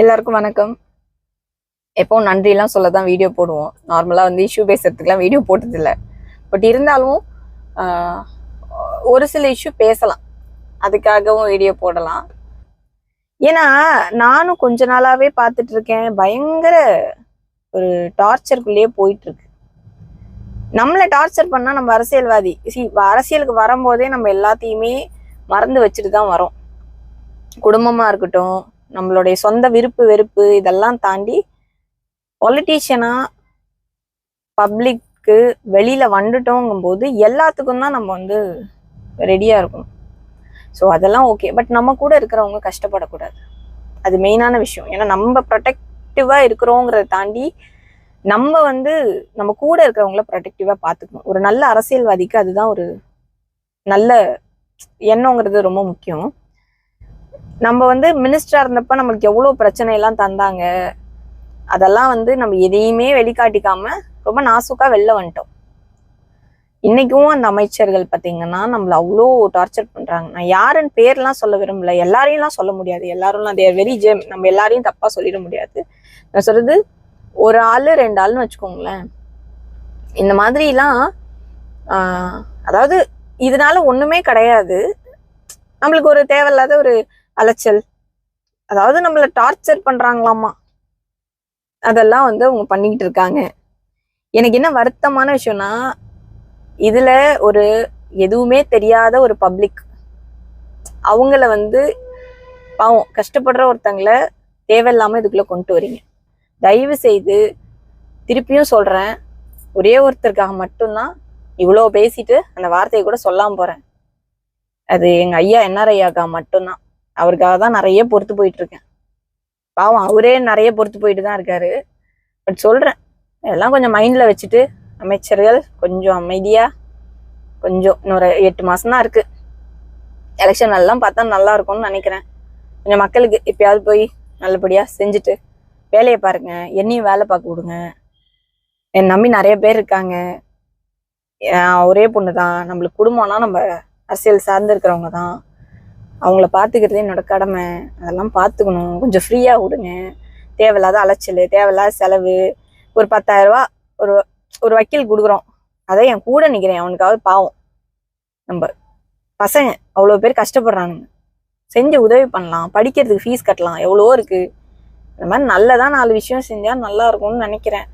எல்லாருக்கும் வணக்கம். எப்போ நன்றிலாம் சொல்ல தான் வீடியோ போடுவோம் நார்மலாக வந்து இஷ்யூ பேசுறதுக்குலாம் வீடியோ போட்டதில்லை. பட் இருந்தாலும் ஒரு சில இஷ்யூ பேசலாம். அதுக்காகவும் வீடியோ போடலாம். ஏன்னா நானும் கொஞ்ச நாளாகவே பார்த்துட்டு இருக்கேன் பயங்கர ஒரு டார்ச்சருக்குள்ளேயே போயிட்டு இருக்கு நம்மளை டார்ச்சர் பண்ணால் நம்ம அரசியல்வாதி. சி அரசியலுக்கு வரும்போதே நம்ம எல்லாத்தையுமே மறந்து வச்சுட்டு தான் வரோம். குடும்பமாக இருக்கட்டும் நம்மளுடைய சொந்த விருப்பு வெறுப்பு இதெல்லாம் தாண்டி பொலிட்டீஷியனா பப்ளிக்கு வெளியில வந்துட்டோங்கும் போது எல்லாத்துக்கும் தான் நம்ம வந்து ரெடியா இருக்கணும். ஸோ அதெல்லாம் ஓகே பட் நம்ம கூட இருக்கிறவங்க கஷ்டப்படக்கூடாது. அது மெயினான விஷயம். ஏன்னா நம்ம ப்ரொடெக்டிவா இருக்கிறோங்கிறத தாண்டி நம்ம வந்து நம்ம கூட இருக்கிறவங்கள ப்ரொடெக்டிவா பார்த்துக்கணும். ஒரு நல்ல அரசியல்வாதிக்கு அதுதான் ஒரு நல்ல எண்ணங்கிறது ரொம்ப முக்கியம். நம்ம வந்து மினிஸ்டரா இருந்தப்ப நம்மளுக்கு எவ்வளவு பிரச்சனை எல்லாம் தந்தாங்க? அதெல்லாம் வந்து நம்ம எதையுமே வெளிக்காட்டிக்காம ரொம்ப நாசுக்கா வெளில வந்துட்டோம். இன்னைக்கும் அந்த அமைச்சர்கள் பாத்தீங்கன்னா நம்மள அவ்வளோ டார்ச்சர் பண்றாங்க. நான் யாருன்னு பேர்லாம் சொல்ல விரும்பல. எல்லாரையும்லாம் சொல்ல முடியாது. எல்லாரும் தேர் வெரி ஜெம் நம்ம எல்லாரையும் தப்பா சொல்லிட முடியாது. நான் சொல்றது ஒரு ஆளு ரெண்டு ஆள்னு வச்சுக்கோங்களேன். இந்த மாதிரிலாம் ஆஹ், அதாவது இதனால ஒண்ணுமே கிடையாது. நம்மளுக்கு ஒரு தேவையில்லாத ஒரு அலைச்சல். அதாவது நம்மளை டார்ச்சர் பண்றாங்களாமா? அதெல்லாம் வந்து அவங்க பண்ணிக்கிட்டு இருக்காங்க. எனக்கு என்ன வருத்தமான விஷயம்னா இதுல ஒரு எதுவுமே தெரியாத ஒரு பப்ளிக் அவங்கள வந்து பாவம் கஷ்டப்படுற ஒருத்தங்கள தேவையில்லாம இதுக்குள்ள கொண்டு வரீங்க. தயவு செய்து திருப்பியும் சொல்றேன் ஒரே ஒருத்தருக்காக மட்டும்தான் இவ்வளோ பேசிட்டு அந்த வார்த்தையை கூட சொல்லாமல் போகிறேன் அது எங்கள் ஐயா என்ஆர் ஐயாக்கா மட்டும்தான். அவருக்காக தான் நிறைய பொறுத்து போயிட்டு இருக்கேன் பாவம் அவரே நிறைய பொறுத்து போயிட்டு தான் இருக்காரு. பட் சொல்கிறேன் இதெல்லாம் கொஞ்சம் மைண்டில் வச்சுட்டு அமைச்சர்கள் கொஞ்சம் அமைதியாக கொஞ்சம் இன்னொரு எட்டு மாதம் தான் இருக்குது எலெக்ஷன் எல்லாம் பார்த்தா நல்லா இருக்கும்னு நினைக்கிறேன். கொஞ்சம் மக்களுக்கு எப்பயாவது போய் நல்லபடியாக செஞ்சுட்டு வேலையை பாருங்க என்னையும் வேலை பார்க்க விடுங்க. என் நம்பி நிறைய பேர் இருக்காங்க. ஒரே பொண்ணு தான் நம்மளுக்கு குடும்பம்னா நம்ம அரசியல் சார்ந்து இருக்கிறவங்க தான் அவங்கள பார்த்துக்கிறது என்னோட கடமை. அதெல்லாம் பார்த்துக்கணும் கொஞ்சம் ஃப்ரீயாக விடுங்க. தேவையில்லாத அலைச்சல் தேவையில்லாத செலவு. ஒரு பத்தாயிரரூபா ஒரு ஒரு வக்கீல் கொடுக்குறோம். அதை என் கூட நிற்கிறேன் அவனுக்காவது பாவம். நம்ம பசங்க அவ்வளோ பேர் கஷ்டப்படுறானுங்க. செஞ்சு உதவி பண்ணலாம். படிக்கிறதுக்கு ஃபீஸ் கட்டலாம். எவ்வளவோ இருக்குது இந்த மாதிரி நல்லதான் நாலு விஷயம் செஞ்சால் நல்லா இருக்கும்னு நினைக்கிறேன்.